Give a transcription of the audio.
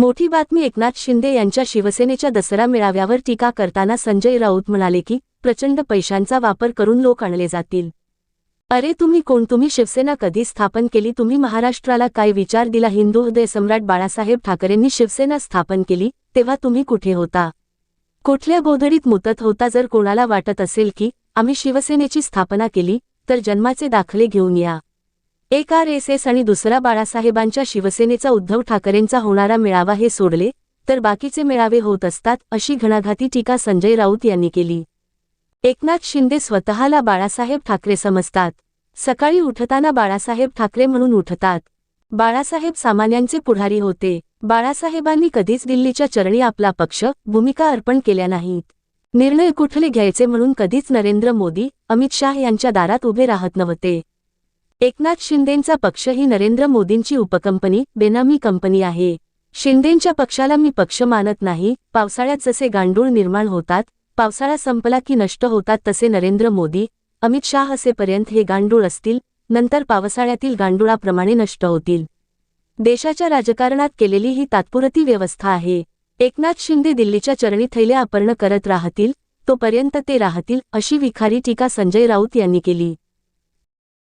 मोठी बातमी एकनाथ शिंदे यांच्या शिवसेनेच्या दसरा मेळाव्यावर टीका करताना संजय राऊत म्हणाले की प्रचंड पैशांचा वापर करून लोक आणले जातील. अरे तुम्ही कोण? तुम्ही शिवसेना कधी स्थापन केली? तुम्ही महाराष्ट्राला काय विचार दिला? हिंदू हृदय सम्राट बाळासाहेब ठाकरेंनी शिवसेना स्थापन केली तेव्हा तुम्ही कुठे होता? कुठल्या गोधडीत मुतत होता? जर कोणाला वाटत असेल की आम्ही शिवसेनेची स्थापना केली तर जन्माचे दाखले घेऊन या. एक आर एस एस आणि दुसरा बाळासाहेबांच्या शिवसेनेचा उद्धव ठाकरेंचा होणारा मेळावा हे सोडले तर बाकीचे मेळावे होत असतात अशी घणाघाती टीका संजय राऊत यांनी केली. एकनाथ शिंदे स्वतःला बाळासाहेब ठाकरे समजतात. सकाळी उठताना बाळासाहेब ठाकरे म्हणून उठतात. बाळासाहेब सामान्यांचे पुढारी होते. बाळासाहेबांनी कधीच दिल्लीच्या चरणी आपला पक्ष भूमिका अर्पण केल्या नाहीत. निर्णय कुठले घ्यायचे म्हणून कधीच नरेंद्र मोदी अमित शाह यांच्या दारात उभे राहत नव्हते. एकनाथ शिंदेंचा पक्ष ही नरेंद्र मोदींची उपकंपनी बेनामी कंपनी आहे. शिंदेंच्या पक्षाला मी पक्ष मानत नाही पावसाळ्यात जसे गांडूळ निर्माण होतात पावसाळा संपला की नष्ट होतात तसे नरेंद्र मोदी अमित शाह असेपर्यंत हे गांडूळ असतील नंतर पावसाळ्यातील गांडुळाप्रमाणे नष्ट होतील. देशाच्या राजकारणात केलेली ही तात्पुरती व्यवस्था आहे. एकनाथ शिंदे दिल्लीच्या चरणी थैल्या अपर्ण करत राहतील तोपर्यंत ते राहतील अशी विखारी टीका संजय राऊत यांनी केली.